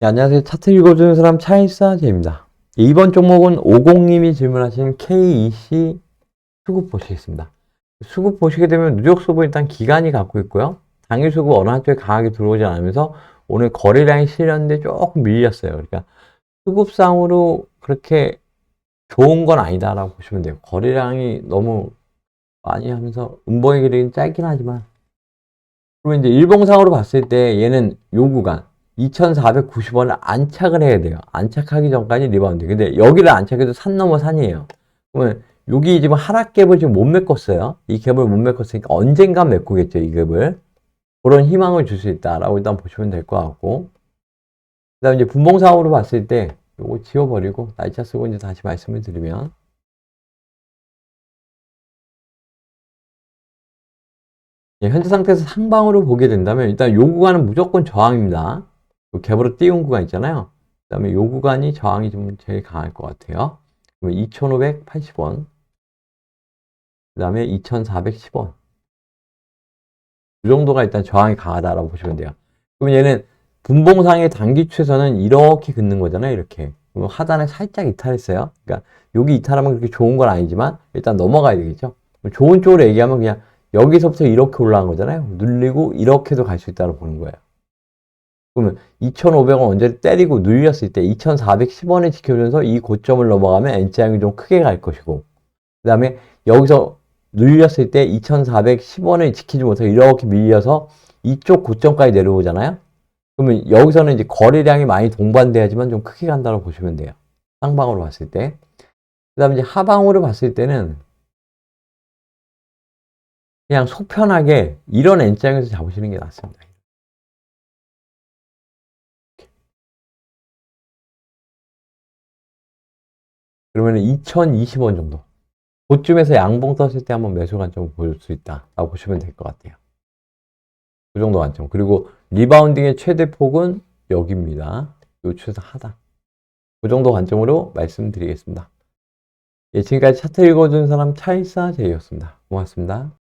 네, 안녕하세요. 차트 읽어주는 사람 차일사제입니다. 이번 종목은 50님이 질문하신 KEC 수급 보시겠습니다. 수급 보시게 되면 누적 수급 일단 기간이 갖고 있고요. 당일 수급 어느 한쪽에 강하게 들어오지 않으면서 오늘 거래량이 실렸는데 조금 밀렸어요. 그러니까 수급상으로 그렇게 좋은 건 아니다라고 보시면 돼요. 거래량이 너무 많이 하면서 음봉의 길이는 짧긴 하지만 그러면 이제 일봉상으로 봤을 때 얘는 요 구간 2,490원을 안착을 해야 돼요. 안착하기 전까지 리바운드. 근데 여기를 안착해도 산 넘어 산이에요. 그러면 여기 지금 하락 갭을 지금 못 메꿨어요. 이 갭을 못 메꿨으니까 언젠간 메꾸겠죠, 이 갭을. 그런 희망을 줄 수 있다라고 일단 보시면 될 것 같고. 그 다음에 이제 분봉상으로 봤을 때 요거 지워버리고 날짜 쓰고 이제 다시 말씀을 드리면 예, 현재 상태에서 상방으로 보게 된다면 일단 요 구간은 무조건 저항입니다. 요 갭으로 띄운 구간 있잖아요. 그 다음에 요 구간이 저항이 좀 제일 강할 것 같아요. 그러면 2,580원. 그 다음에 2,410원. 이 정도가 일단 저항이 강하다라고 보시면 돼요. 그러면 얘는 분봉상의 단기 추에서는 이렇게 긋는 거잖아요. 이렇게. 그럼 하단에 살짝 이탈했어요. 그러니까 여기 이탈하면 그렇게 좋은 건 아니지만 일단 넘어가야 되겠죠. 좋은 쪽으로 얘기하면 그냥 여기서부터 이렇게 올라간 거잖아요. 눌리고 이렇게도 갈 수 있다고 보는 거예요. 그러면 2,500원 언제 때리고 눌렸을 때 2,410원에 지켜주면서 이 고점을 넘어가면 N자형이 좀 크게 갈 것이고 그 다음에 여기서 눌렸을 때 2,410원을 지키지 못해서 이렇게 밀려서 이쪽 고점까지 내려오잖아요. 그러면 여기서는 이제 거래량이 많이 동반돼야지만 좀 크게 간다고 보시면 돼요. 상방으로 봤을 때. 그 다음에 이제 하방으로 봤을 때는 그냥 속 편하게 이런 N자형에서 잡으시는 게 낫습니다. 그러면 2020원 정도. 그쯤에서 양봉 떴을 때 한번 매수 관점을 볼수 있다라고 보시면 될 것 같아요. 그 정도 관점. 그리고 리바운딩의 최대 폭은 여기입니다. 요 추에서 하단. 그 정도 관점으로 말씀드리겠습니다. 예, 지금까지 차트 읽어준 사람 차일사 제이였습니다. 고맙습니다.